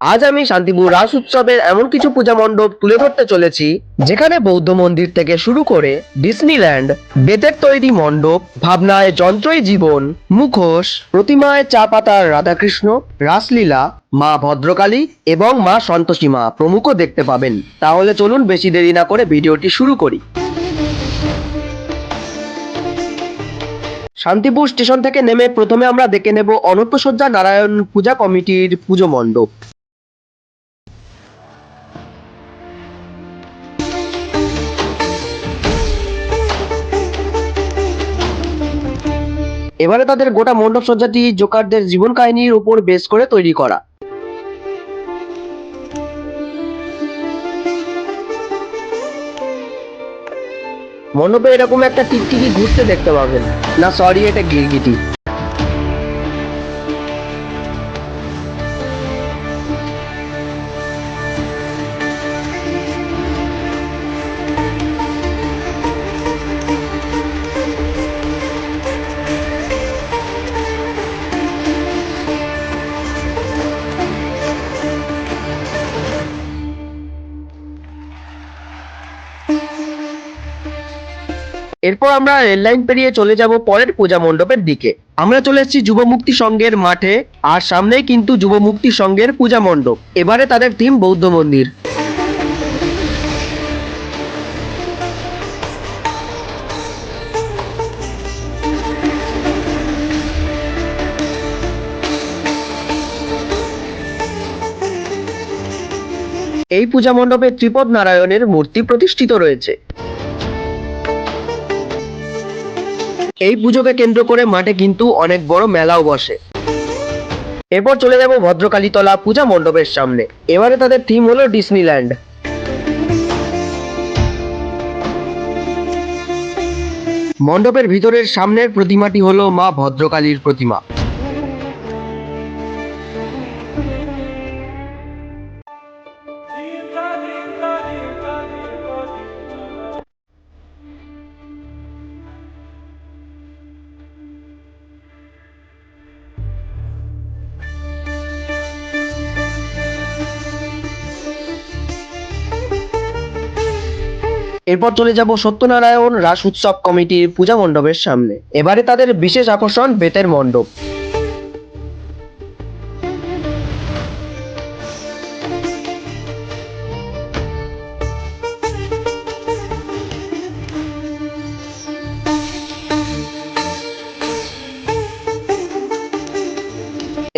আজ আমি শান্তিপুর রাস উৎসবের এমন কিছু পূজা মণ্ডপ তুলে ধরতে চলেছি, যেখানে বৌদ্ধ মন্দির থেকে শুরু করে ডিসনিল্যান্ড বেতের তৈরি মণ্ডপ, ভাবনায় যন্ত্রই জীবন, মুখোশ, প্রতিমায় চা পাতার রাধাকৃষ্ণ, রাসলীলা, মা ভদ্রকালী এবং মা সন্তোষী মা প্রমুখ দেখতে পাবেন। তাহলে চলুন বেশি দেরি না করে ভিডিওটি শুরু করি। শান্তিপুর স্টেশন থেকে নেমে প্রথমে আমরা দেখে নেব অনন্তসজ্জা নারায়ণ পূজা কমিটির পুজো মণ্ডপ। এবারে তাদের গোটা মণ্ডপ সজ্জাটি জোকারদের জীবন কাহিনীর উপর বেশ করে তৈরি করা। মণ্ডপে এরকম একটা টিকটিকি ঘুরতে দেখতে পাবেন। না সরি এটা গিরগিটি। এরপর আমরা রেল লাইন পেরিয়ে চলে যাব পরের পূজা মণ্ডপের দিকে। আমরা চলে এসেছি যুব মুক্তি সংঘের মাঠে, আর সামনেই কিন্তু যুব মুক্তি সংঘের পূজা মণ্ডপ। এবারে তাদের থিম বৌদ্ধ মন্দির। এই পূজা মণ্ডপে ত্রিপদ নারায়ণের মূর্তি প্রতিষ্ঠিত রয়েছে। এই পুজোকে কেন্দ্র করে মাঠে কিন্তু অনেক বড় মেলাও বসে। এরপর চলে যাব ভদ্রকালীতলা পূজা মণ্ডপের সামনে। এবারে তাদের থিম হলো ডিসনিল্যান্ড মণ্ডপের ভিতরের সামনের প্রতিমাটি হলো মা ভদ্রকালীর প্রতিমা। এরপর চলে যাব সত্যনারায়ণ রাস উৎসব কমিটির পূজা মণ্ডপের সামনে। এবারে তাদের বিশেষ আকর্ষণ বেতের মণ্ডপ।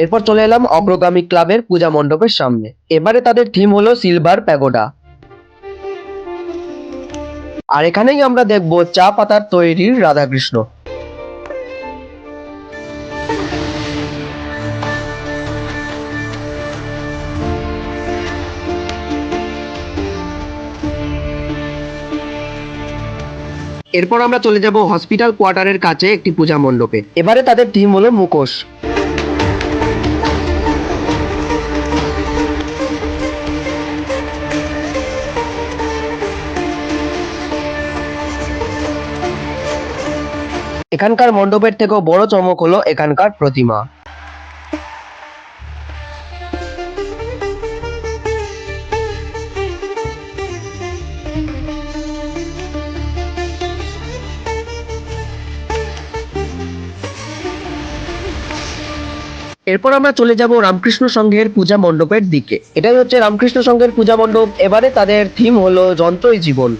এরপর চলে এলাম অগ্রগামী ক্লাবের পূজা মণ্ডপের সামনে। এবারে তাদের থিম হলো সিলভার প্যাগোডা আর এখানেই আমরা দেখব চা পাতার তৈরির রাধাকৃষ্ণ। এরপর আমরা চলে যাব হসপিটাল কোয়ার্টারের কাছে একটি পূজা মণ্ডপে। এবারে তাদের টিম হলো মুখোশ। এখানকার মণ্ডপের থেকেও বড় চমক হলো এখানকার প্রতিমা। এরপর আমরা চলে যাব রামকৃষ্ণ সংঘের পূজা মণ্ডপের দিকে। এটাই হচ্ছে রামকৃষ্ণ সংঘের পূজা মণ্ডপ। এবারে তাদের থিম হলো যন্ত্রই জীবন।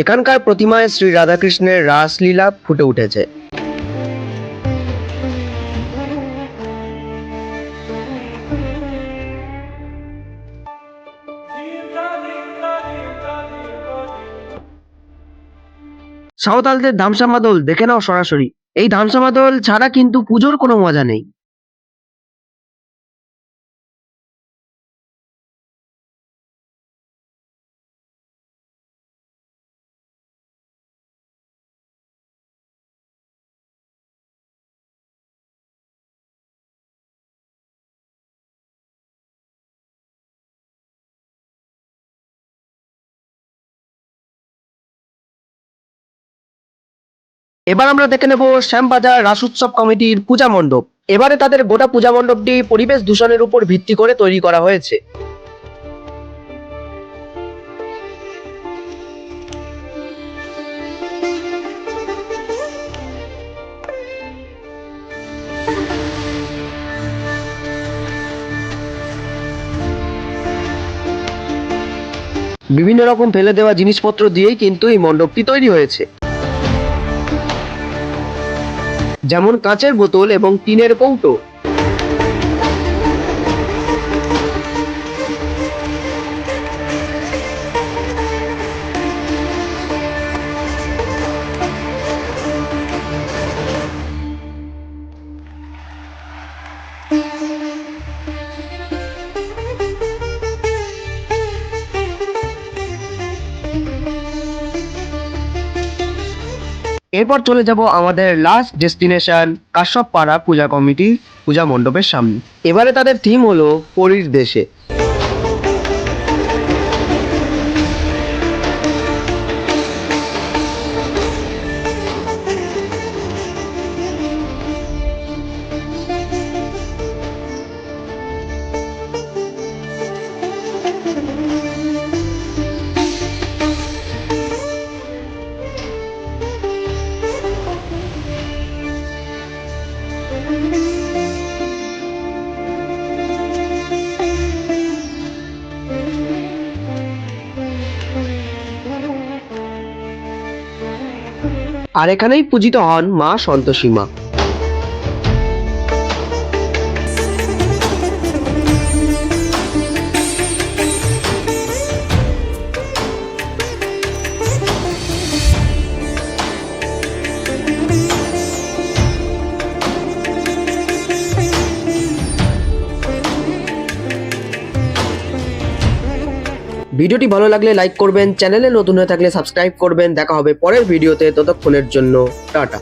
এখানকার প্রতিমায় শ্রী রাধাকৃষ্ণের রাসলীলা ফুটে উঠেছে। সাঁওতালদের ধামসা মাদল দেখে নাও সরাসরি। এই ধামসা মাদল ছাড়া কিন্তু পুজোর কোনো মজা নেই। এবার আমরা দেখে নেব শ্যামবাজার রাস উৎসব কমিটির পূজা মণ্ডপ। এবারে তাদের গোটা পূজা মণ্ডপটি পরিবেশ দূষণের উপর ভিত্তি করে তৈরি করা হয়েছে। বিভিন্ন রকম ফেলে দেওয়া জিনিসপত্র দিয়েই কিন্তু এই মণ্ডপটি তৈরি হয়েছে। যেমন কাঁচের বোতল এবং টিনের কৌটো। এরপর চলে যাব আমাদের লাস্ট ডেস্টিনেশন কাশ্যপ পাড়া পূজা কমিটি, পূজা মণ্ডপের সামনে। এবারে তাদের থিম হলো পরীর দেশে। আর এখানেই পূজিত হন মা সন্তোষী মা। ভিডিওটি ভালো লাগলে লাইক করবেন, চ্যানেলে নতুন হয়ে থাকলে সাবস্ক্রাইব করবেন। দেখা হবে পরের ভিডিওতে, ততক্ষণের জন্য, টাটা।